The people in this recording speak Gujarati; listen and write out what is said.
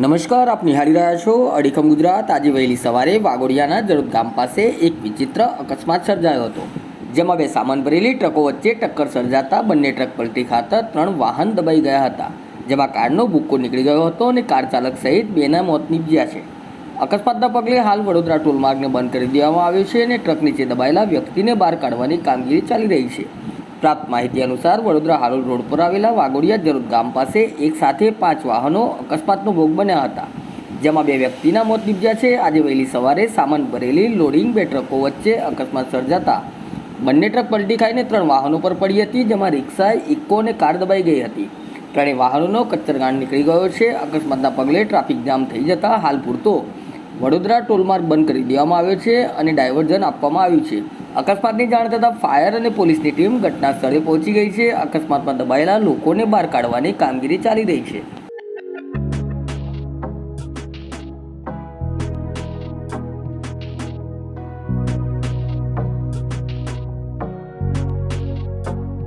નમસ્કાર, આપ નિહાળી રહ્યા છો અડીખમ ગુજરાત. આજે વહેલી સવારે વાગોડિયાના જરોદ ગામ પાસે એક વિચિત્ર અકસ્માત સર્જાયો હતો, જેમાં બે સામાન ભરેલી ટ્રકો વચ્ચે ટક્કર સર્જાતા બંને ટ્રક પલટી ખાતા ત્રણ વાહન દબાઈ ગયા હતા, જેમાં કારનો ભૂક્કો નીકળી ગયો હતો અને કાર ચાલક સહિત બેના મોત નીપજ્યા છે. અકસ્માતના પગલે હાલ વડોદરા ટોલમાર્ગને બંધ કરી દેવામાં આવ્યો છે અને ટ્રક નીચે દબાયેલા વ્યક્તિને બહાર કાઢવાની કામગીરી ચાલી રહી છે. પ્રાપ્ત માહિતી અનુસાર વડોદરા હાલોલ રોડ પર આવેલા વાગોડિયા જરોદ ગામ પાસે એક સાથે પાંચ વાહનો અકસ્માતનો ભોગ બન્યા હતા, જેમાં બે વ્યક્તિના મોત નીપજ્યા છે. આજે વહેલી સવારે સામાન ભરેલી લોડિંગ બે ટ્રકો વચ્ચે અકસ્માત સર્જાતા બંને ટ્રક પલટી ખાઈને ત્રણ વાહનો પર પડી હતી, જેમાં રિક્ષા ઇકો અને કાર દબાઈ ગઈ હતી. ત્રણેય વાહનોનો કચ્ચરગાંડ નીકળી ગયો છે. અકસ્માતના પગલે ટ્રાફિક જામ થઈ જતા હાલ પૂરતો વડોદરા ટોલમાર્ગ બંધ કરી દેવામાં આવ્યો છે અને ડાયવર્ઝન આપવામાં આવ્યું છે. અકસ્માતની જાણ થતાં ફાયર અને પોલીસની ટીમ ઘટના સ્થળે પહોંચી ગઈ છે. અકસ્માતમાં દબાયેલા લોકોને બહાર કાઢવાની કામગીરી ચાલી રહી છે.